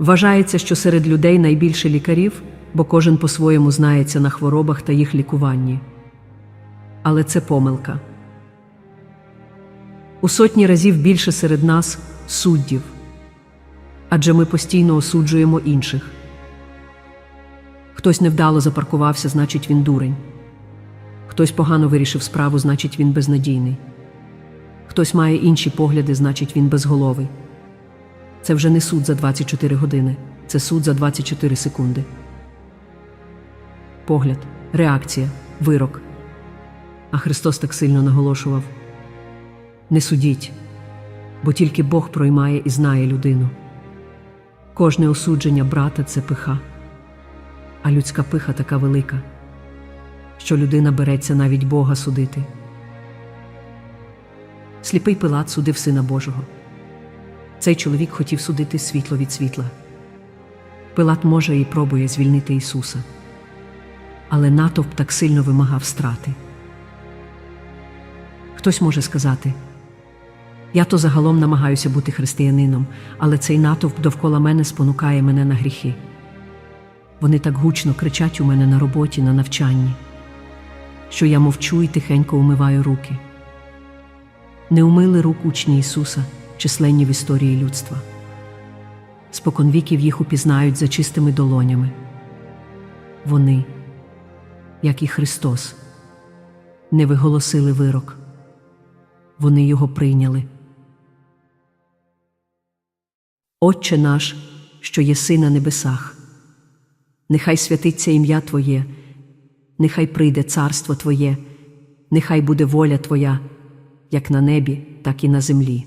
Вважається, що серед людей найбільше лікарів, бо кожен по-своєму знається на хворобах та їх лікуванні. Але це помилка. У сотні разів більше серед нас суддів, адже ми постійно осуджуємо інших. Хтось невдало запаркувався, значить він дурень. Хтось погано вирішив справу, значить він безнадійний. Хтось має інші погляди, значить він безголовий. Це вже не суд за 24 години, це суд за 24 секунди. Погляд, реакція, вирок. А Христос так сильно наголошував: не судіть, бо тільки Бог проймає і знає людину. Кожне осудження брата це пиха, а людська пиха така велика, що людина береться навіть Бога судити. Сліпий Пилат судив Сина Божого. Цей чоловік хотів судити світло від світла. Пилат може і пробує звільнити Ісуса, але натовп так сильно вимагав страти. Хтось може сказати: я то загалом намагаюся бути християнином, але цей натовп довкола мене спонукає мене на гріхи. Вони так гучно кричать у мене на роботі, на навчанні, що я мовчу і тихенько умиваю руки. Не умили рук учні Ісуса, численні в історії людства. Споконвіків їх упізнають за чистими долонями. Вони, як і Христос, не виголосили вирок. Вони його прийняли. Отче наш, що єси на небесах, нехай святиться ім'я Твоє, нехай прийде царство Твоє, нехай буде воля Твоя, як на небі, так і на землі.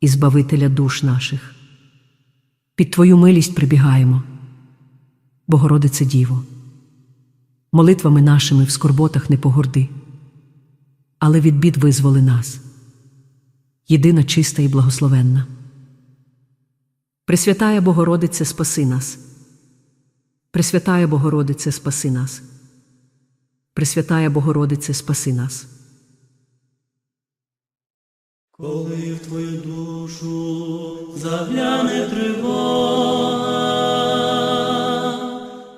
і Збавителя душ наших. Під Твою милість прибігаємо, Богородице Діво, молитвами нашими в скорботах не погорди, але від бід визволи нас, єдина чиста і благословенна. Пресвятая Богородице, спаси нас. Пресвятая Богородице, спаси нас. Пресвятая Богородице, спаси нас. Коли в твою душу загляне тривога,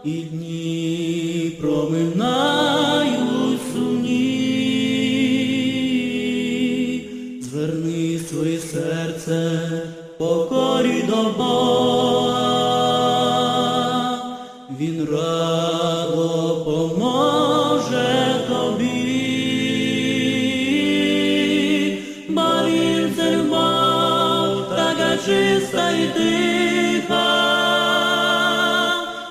і дні проминають сумні, зверни своє серце покорі до Бога, і тиха,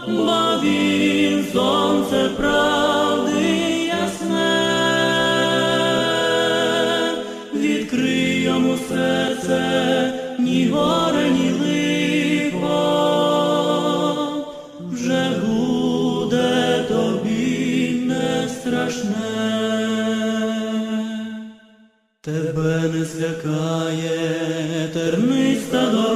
бо він сонце правди ясне, відкрий йому серце, ні горе, ні лихо, вже буде тобі не страшне. Тебе не злякає терниста дорога,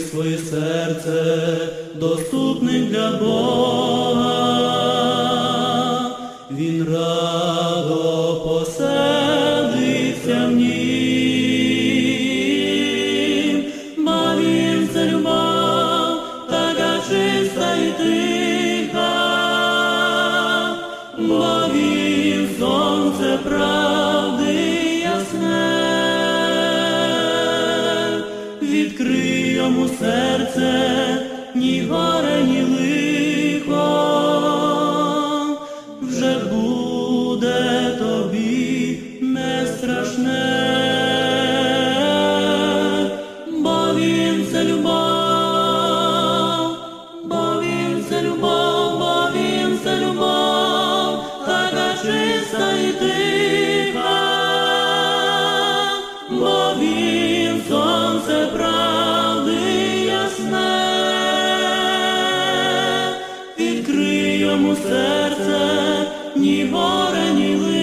Своє серце доступним для Бога. Він радо йому серце, ні горе, ні лихо, серце, ні горе, ні лихо.